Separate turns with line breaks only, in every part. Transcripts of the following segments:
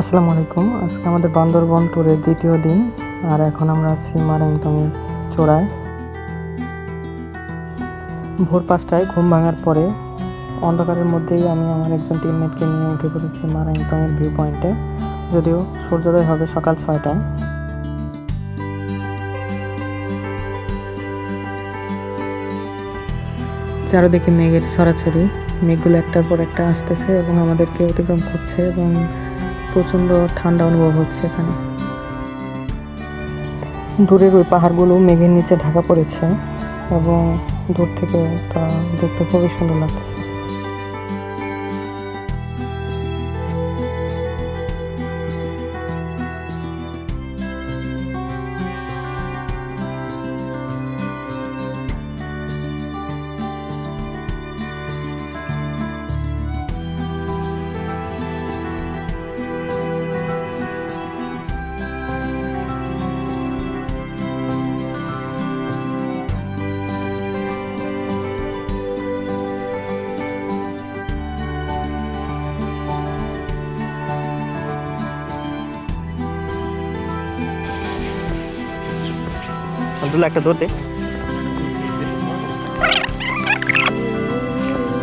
আসসালামু আলাইকুম। আজকে আমাদের বান্দরবন ট্যুরের দ্বিতীয় দিন, আর এখন আমরা আছি মারাংতংয়ের চূড়ায়। ভোর পাঁচটায় ঘুম ভাঙার পরে অন্ধকারের মধ্যেই আমি আমার একজন টিমমেটকে নিয়ে উঠে পড়েছি মারাংতংয়ের ভিউ পয়েন্টে যদিও সূর্যোদয় হবে সকাল ছয়টায়। চারদিকে মেঘের ছড়াছড়ি, মেঘগুলো একটার পর একটা আসতেছে এবং আমাদেরকে অতিক্রম করছে এবং প্রচণ্ড ঠান্ডা অনুভব হচ্ছে এখানে। দূরের ওই পাহাড়গুলো মেঘের নিচে ঢাকা পড়েছে এবং দূর থেকে তা দেখতে খুবই সুন্দর লাগতেছে।
আব্দুল্লাহ একটা ধরতে।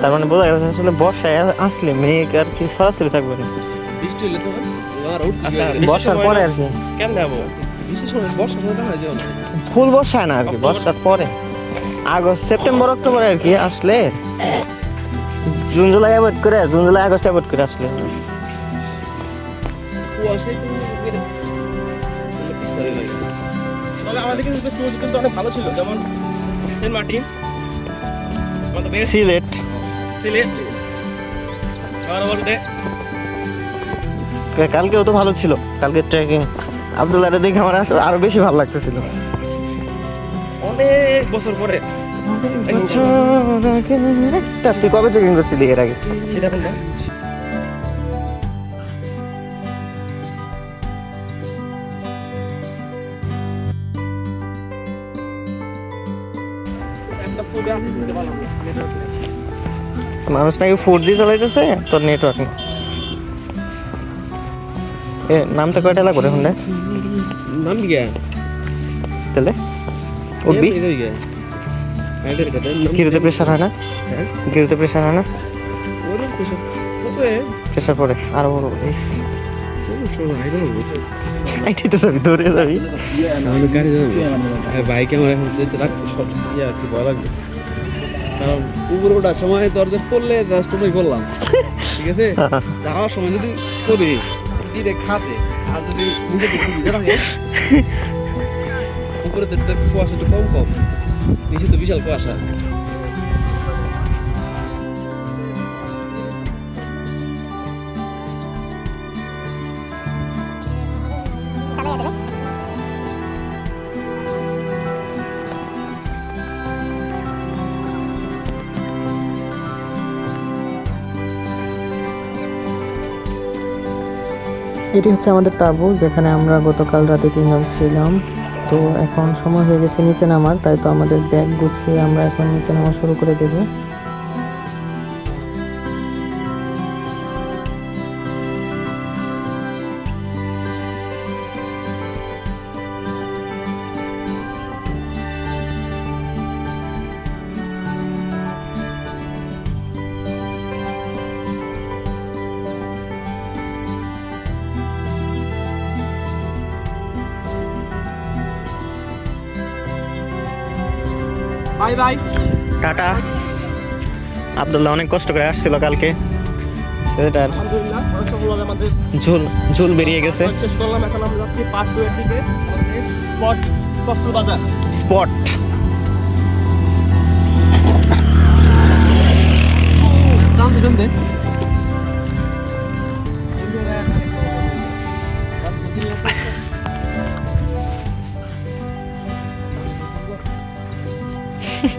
তার মানে বোঝা গেছে আসলে বর্ষায় আসলে মেঘ আর কি সরাসরি থাকবে না।
বৃষ্টি হলে তো
আচ্ছা বর্ষার পরে আর কি।
কেমন যাব
ফুল বর্ষায় না আর কি বর্ষার পরে। আগস্ট সেপ্টেম্বর অক্টোবর আর কি আসলে। জুন জুলাই অ্যাভয়েড করে জুন জুলাই আগস্ট অ্যাভয়েড করে আসলে।
তবে আমাদের কিন্তু ট্যুর কিন্তু অনেক ভালো ছিল যেমন সেন্ট মার্টিন
সিলেট।
সিলেট।
কালকেও তো ভালো ছিল কালকে ট্রেকিং আবদুল্লাহ দেখে আমার আসলে আরও বেশি ভালো লাগতেছিল।
অনেক বছর পরে।
তুই কবে ট্রেকিং করছিলি এর আগে?
সেটা
মানুষ নাকি ফোর জি চালাইতেছে? তোর নেটওয়ার্ক নেই। এ নামটা কয়টা লাগবে এখন?
নাম কি
তাহলে? উঠবি? গিরুতে প্রেশার হয় না?
হ্যাঁ?
গিরুতে প্রেশার হয় না? প্রেশার পড়ে। আরও বড় আইটিতে যাবি দৌড়ে যাবি।
যাবে বাইকে আমার এখন যেতে লাগবে সব ইয়ে আর কি লাগবে কারণ উপরে ওঠার সময় দরজা করলে জাস্ট ওটাই করলাম। ঠিক আছে? যাওয়ার সময় যদি করি ডিরে খাতে? আর যদি নিজে উপরে তো কুয়াশা একটু কম কম নিচে তো বিশাল কুয়াশা।
এটি হচ্ছে আমাদের তাঁবু, যেখানে আমরা গতকাল রাতে তিনজন ছিলাম। তো এখন সময় হয়ে গেছে নিচে নামার, তাই তো আমাদের ব্যাগ গুছিয়ে আমরা এখন নিচে নামা শুরু করে দেবো।
Bye bye.
টাটা। আবদুল্লাহ অনেক কষ্ট করে আসছিল কালকে। সেটার ঝুল ঝুল বেরিয়ে গেছে।
শেষ করলাম এখন আমরা যাচ্ছি পার্ট টু এর দিকে স্পট কক্সবাজার।
স্পট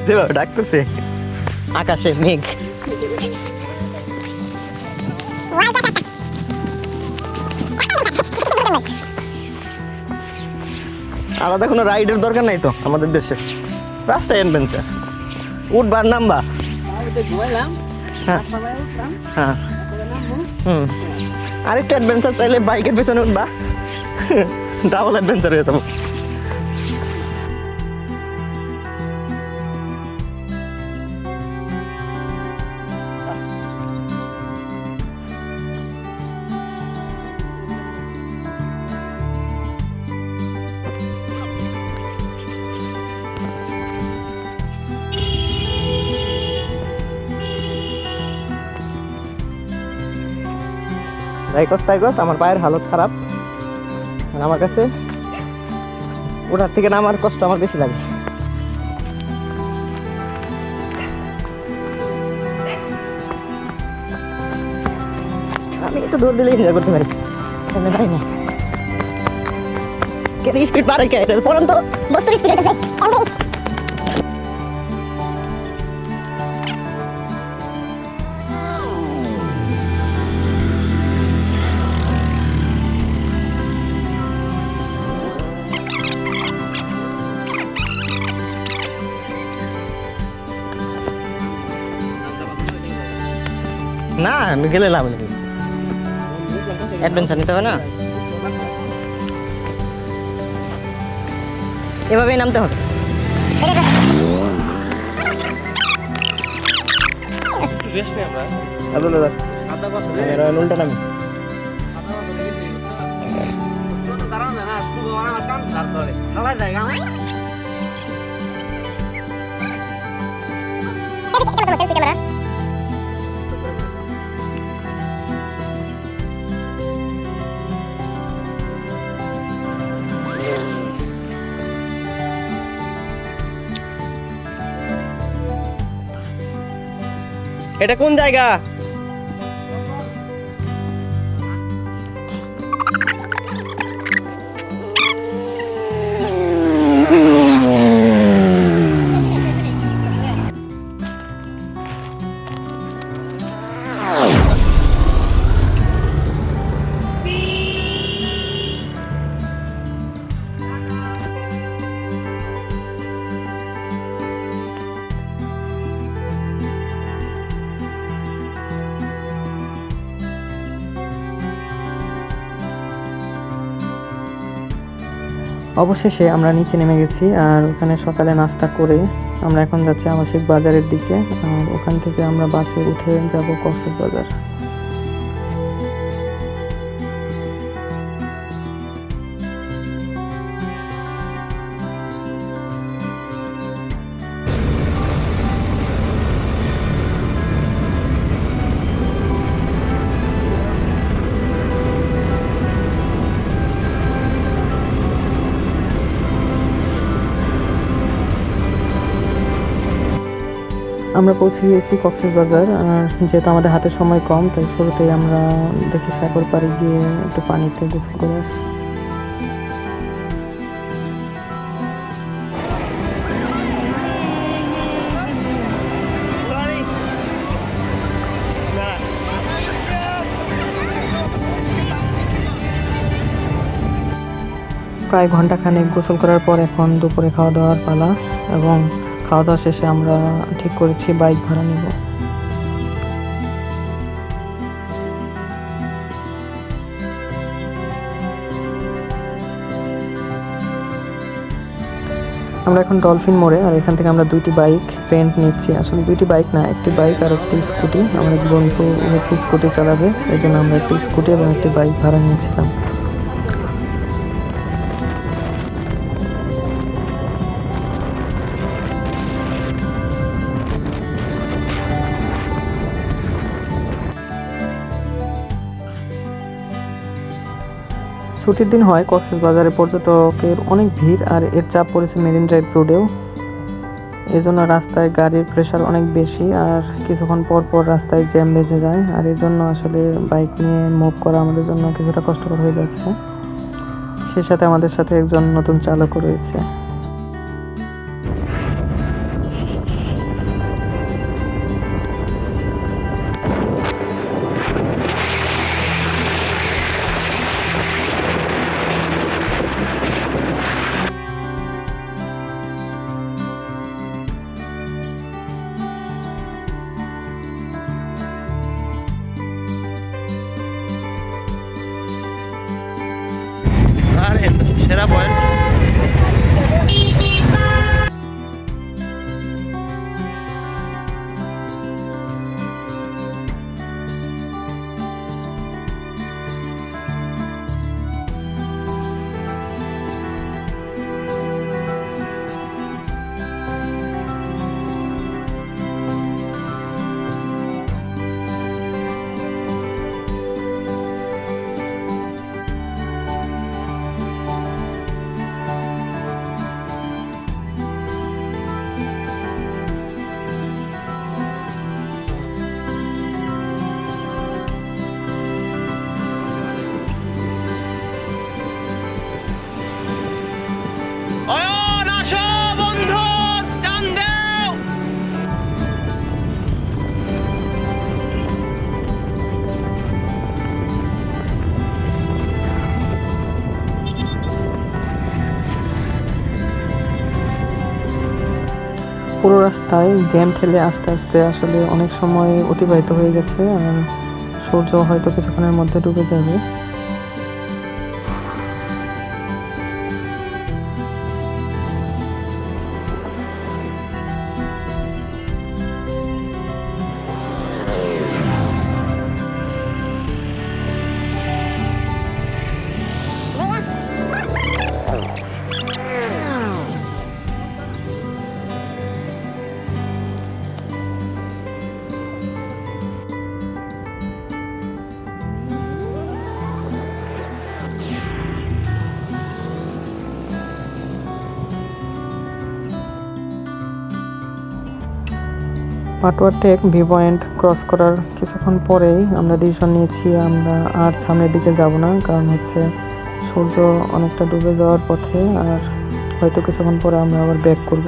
যেভাবে ডাকতেছে। আকাশে মেঘ। আলাদা কোনো রাইডের দরকার নাই তো আমাদের দেশে। রাস্তায় অ্যাডভেঞ্চার উঠবার নামবা। হ্যাঁ। হ্যাঁ। হুম। আরেকটু অ্যাডভেঞ্চার চাইলে বাইকের পেছনে উঠবা। ডাবল অ্যাডভেঞ্চার হয়ে যাব। তাই কস তাই কস আমার পায়ের হালত খারাপ। আর আমার কাছে ওটার থেকে নামার কষ্ট আমার বেশি লাগে। আমি একটু দূর দিলে এনজয় করতে পারি। এখানে না। কে স্পিড পারে কে? এটা পড়ান তো,
বস্তুর স্পিড হইতেছে
না গেলে লাভ নেই। অ্যাডভেঞ্চার নিতে হবে না? এভাবেই নামতে হবে।
রেস্ট
এটা কোন জায়গা?
অবশেষে আমরা নিচে নেমে গেছি আর ওখানে সকালে নাস্তা করে আমরা এখন যাচ্ছি আবাসিক বাজারের দিকে। আর ওখান থেকে আমরা বাসে উঠে যাব কক্সেস পৌঁছে গিয়েছি কক্সেস বাজার যেহেতু আমাদের হাতে সময় কম, তাই শুরুতেই আমরা দেখি সাগর পাড়ে গিয়ে একটু পানিতে গোসল করে আসি। প্রায় ঘন্টাখানেক গোসল করার পর এখন দুপুরে খাওয়া দাওয়ার পালা এবং খাওয়া দাওয়া শেষে আমরা ঠিক করেছি, বাইক ভাড়া নিব। আমরা এখন ডলফিন মোড়ে, আর এখান থেকে আমরা দুইটি বাইক রেন্ট নিচ্ছি। আসলে দুইটি বাইক না, একটি বাইক আর একটি স্কুটি। আমার এক বন্ধু হচ্ছে স্কুটি চালাবে এই জন্য আমরা একটি স্কুটি এবং একটি বাইক ভাড়া নিয়েছিলাম ছুটির দিন হয়, কক্সেস বাজারে পর্যটকের অনেক ভিড় আর এর চাপ পড়েছে মেরিন ড্রাইভ রোডেও। এই জন্য রাস্তায় গাড়ির প্রেশার অনেক বেশি আর কিছুক্ষণ পর পর রাস্তায় জ্যাম বেজে যায়। আর এই জন্য আসলে বাইক নিয়ে মুভ করা আমাদের জন্য কিছুটা কষ্টকর হয়ে যাচ্ছে। সেই সাথে আমাদের সাথে একজন নতুন চালকও রয়েছে। গেম জ্যাম ঠেলে আস্তে আস্তে আসলে অনেক সময় অতিবাহিত হয়ে গেছে আর সূর্য হয়তো কিছুক্ষণের মধ্যে ডুবে যাবে। পাটোয়ার টেক ভি পয়েন্ট ক্রস করার কিছুক্ষণ পরেই আমরা ডিসিশন নিয়েছি, আমরা আর সামনের দিকে যাব না, কারণ হচ্ছে সূর্য অনেকটা ডুবে যাওয়ার পথে, আর হয়তো কিছুক্ষণ পরে আমরা আবার ব্যাক করব।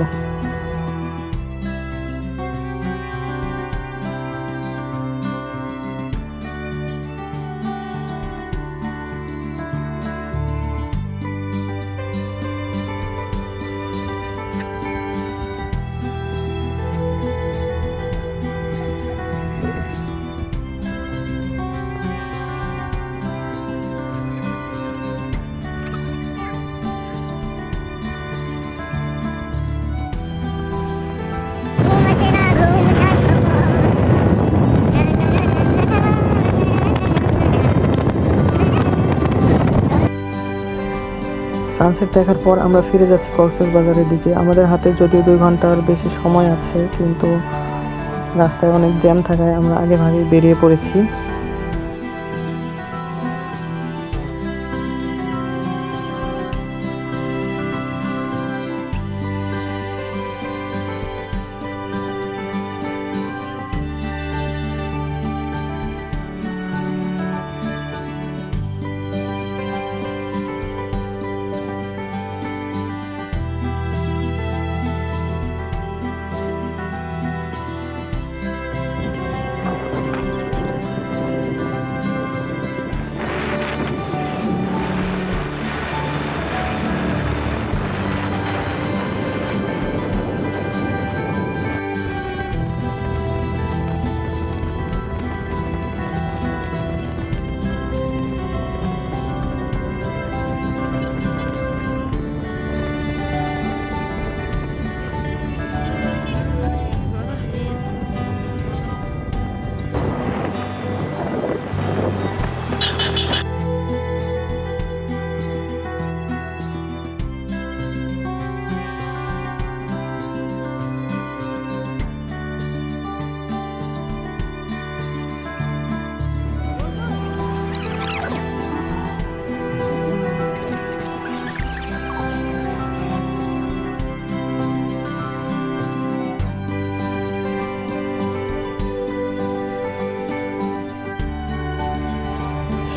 সানসেট দেখার পর আমরা ফিরে যাচ্ছি কক্সেস বাজারের দিকে। আমাদের হাতে যদিও দুই ঘণ্টার বেশি সময় আছে, কিন্তু রাস্তায় অনেক জ্যাম থাকায় আমরা আগে ভাগে বেরিয়ে পড়েছি।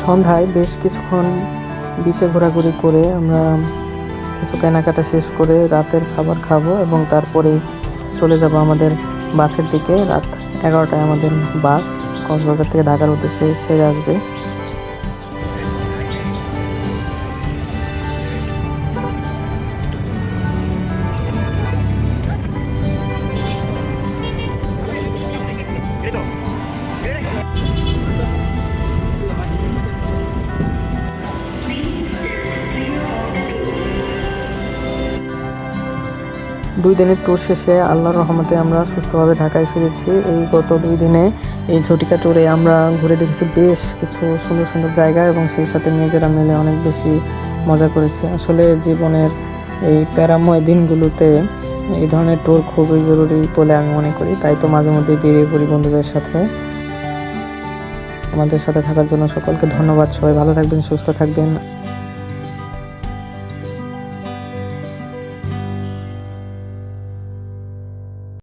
সন্ধ্যায় বেশ কিছুক্ষণ বিচে ঘোরাঘুরি করে আমরা কিছু কেনাকাটা শেষ করে রাতের খাবার খাব এবং তারপরে চলে যাব আমাদের বাসের দিকে। রাত এগারোটায় আমাদের বাস, কক্সবাজার থেকে ঢাকার উদ্দেশ্যে ছেড়ে আসবে। দুই দিনের ট্যুর শেষে আল্লাহর রহমতে আমরা সুস্থভাবে ঢাকায় ফিরেছি। এই গত দুই দিনে এই ঝটিকা ট্যুরে আমরা ঘুরে দেখেছি বেশ কিছু সুন্দর সুন্দর জায়গা এবং সেই সাথে নিজেরা মিলে অনেক বেশি মজা করেছি। আসলে জীবনের এই প্যারাময় দিনগুলোতে এই ধরনের ট্যুর খুবই জরুরি বলে আমি মনে করি। তাই তো মাঝে মধ্যে বেরিয়ে পড়ি বন্ধুদের সাথে। আমাদের সাথে থাকার জন্য সকলকে ধন্যবাদ। সবাই ভালো থাকবেন, সুস্থ থাকবেন।